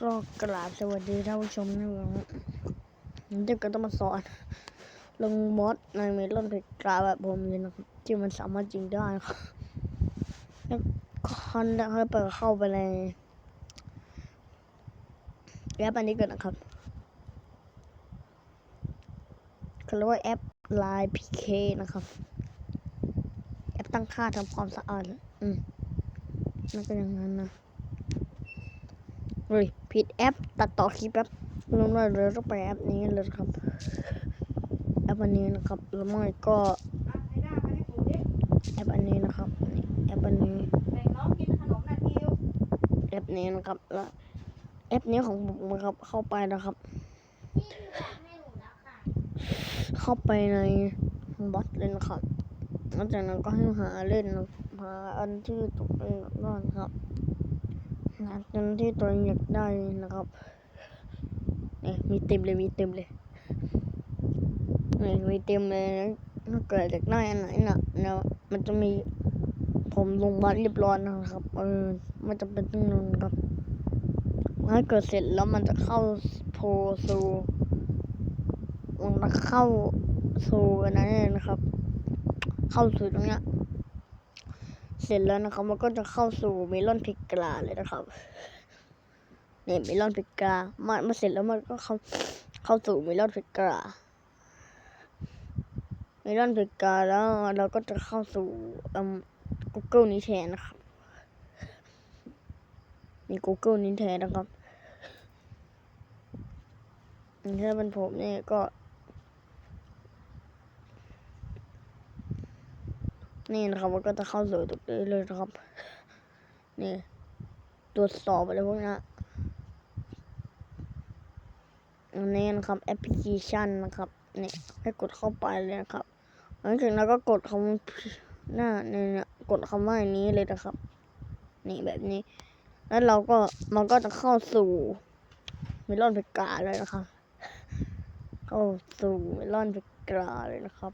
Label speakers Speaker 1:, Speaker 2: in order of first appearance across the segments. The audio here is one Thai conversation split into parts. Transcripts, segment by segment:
Speaker 1: ก็กราบสวัสดีท่านผู้ชมนะครับผมจะก็ต้องมาสอนลงมอดในเมลอนเพกราแบบผมเลยนะครับที่มันสามารถจริงได้ครับแล้วคันได้เปิดเข้าไปในแอปอันนี้ก่อนนะครับเขาเรียกว่าแอป Line PK นะครับ แอปตั้งค่าทำความสะอาดอืมนั่นก็อย่างนั้นนะ ฮ้ยผิดแอป ตัดต่อคลิปแป๊บลงเลยเลยต้องไปแอปนี้เลยครับ แอปอันนี้นะครับแล้วไม่ก็แอปอันนี้นะครับแอปอันนี้
Speaker 2: แอ
Speaker 1: ปนี้นะครับแล้วแอปนี้ของผมนะครับเข้าไปนะครับ เข้าไปในบอทเลยนะครับหลังจากนั้นก็ให้หาเล่นหาอันที่ตัวเองอยากได้นะครับ หาอันที่ตัวเองอยากได้นะครับนี่มีเต็มเลยมีเต็มเลยนี่มีเต็มเลยนะถ้าเกิดอยากได้อันไหนน่ะเนาะมันจะมีผมลงมาเรียบร้อยนะครับเออมันจะเป็นต้องลงครับถ้าเกิดเสร็จแล้วมันจะเข้าโพลซูมันจะเข้าสู่อันนั้นเลยนะครับ เข้าสู่ตรงเนี้ย เสร็จแล้วนะครับมันก็จะเข้าสู่เมลอนพิกราเลยนะครับเนี่ยเมลอนพิกรามามาเสร็จแล้วมันก็เข้าเข้าสู่เมลอนพิกราเมลอนพิกราแล้วเราก็จะเข้าสู่อืม Google นี้แทนนะครับมี Google นี้แทนนะครับถ้าเป็นผมเนี่ยก็ นี่นะครับมันก็จะเข้าสู่ตรงนี้เลยนะครับ นี่ตรวจสอบอะไรพวกนี้อันนี้นะครับแอปพลิเคชันนะครับนี่ให้กดเข้าไปเลยนะครับหลังจากนั้นก็กดคำหน้าเนี่ยเนี่ยกดคำว่าอันนี้เลยนะครับ นี่แบบนี้ แล้วเราก็มันก็จะเข้าสู่เมลอนเพกาเลยนะครับ เข้าสู่เมลอนเพกาเลยนะครับ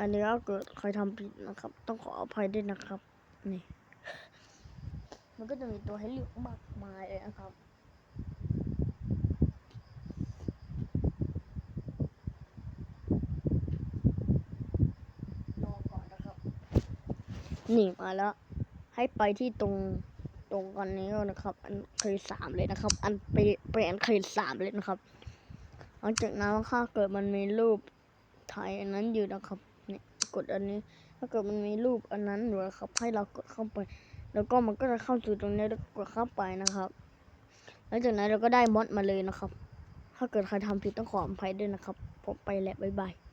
Speaker 1: อันนี้ก็เกิดใครทำผิดนะครับ ต้องขออภัยด้วยนะครับ นี่ มันก็จะมีตัวให้เลือกมากมายเลยนะครับรอก่อนนะครับ นี่มาแล้ว ให้ไปที่ตรงตรงอันนี้นะครับ อันเคยสามเลยนะครับ อันไปไปอันเคยสามเลยนะครับหลังจากนั้นถ้าเกิดมันมีรูปถ่ายอันนั้นอยู่นะครับ กดอันนี้ ถ้าเกิดมันมีรูปอันนั้นอยู่นะครับ ให้เรากดเข้าไป แล้วก็มันก็จะเข้าสู่ตรงนี้แล้วกดเข้าไปนะครับหลังจากนั้นเราก็ได้มอดมาเลยนะครับ ถ้าเกิดใครทำผิดต้องขออภัยด้วยนะครับ ผมไปแล้วบ๊ายบาย